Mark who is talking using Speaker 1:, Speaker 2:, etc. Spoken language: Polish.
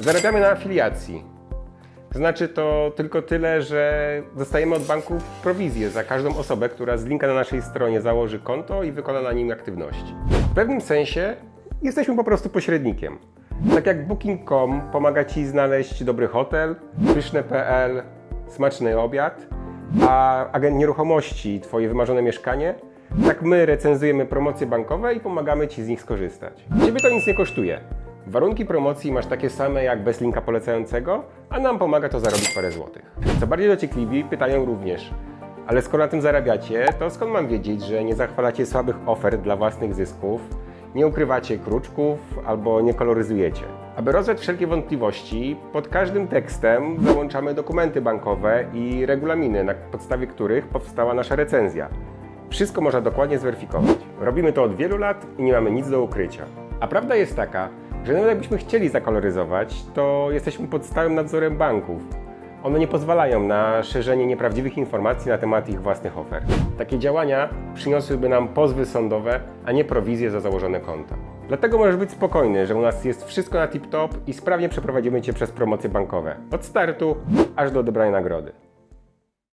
Speaker 1: Zarabiamy na afiliacji. Znaczy to tylko tyle, że dostajemy od banków prowizję za każdą osobę, która z linka na naszej stronie założy konto i wykona na nim aktywności. W pewnym sensie jesteśmy po prostu pośrednikiem. Tak jak Booking.com pomaga Ci znaleźć dobry hotel, pyszne.pl, smaczny obiad, a agent nieruchomości Twoje wymarzone mieszkanie, tak my recenzujemy promocje bankowe i pomagamy Ci z nich skorzystać. Ciebie to nic nie kosztuje. Warunki promocji masz takie same jak bez linka polecającego, a nam pomaga to zarobić parę złotych. Co bardziej dociekliwi pytają również, ale skoro na tym zarabiacie, to skąd mam wiedzieć, że nie zachwalacie słabych ofert dla własnych zysków, nie ukrywacie kruczków albo nie koloryzujecie? Aby rozwiać wszelkie wątpliwości, pod każdym tekstem załączamy dokumenty bankowe i regulaminy, na podstawie których powstała nasza recenzja. Wszystko można dokładnie zweryfikować. Robimy to od wielu lat i nie mamy nic do ukrycia. A prawda jest taka, że nawet jakbyśmy chcieli zakoloryzować, to jesteśmy pod stałym nadzorem banków. One nie pozwalają na szerzenie nieprawdziwych informacji na temat ich własnych ofert. Takie działania przyniosłyby nam pozwy sądowe, a nie prowizje za założone konta. Dlatego możesz być spokojny, że u nas jest wszystko na tip-top i sprawnie przeprowadzimy Cię przez promocje bankowe. Od startu aż do odebrania nagrody.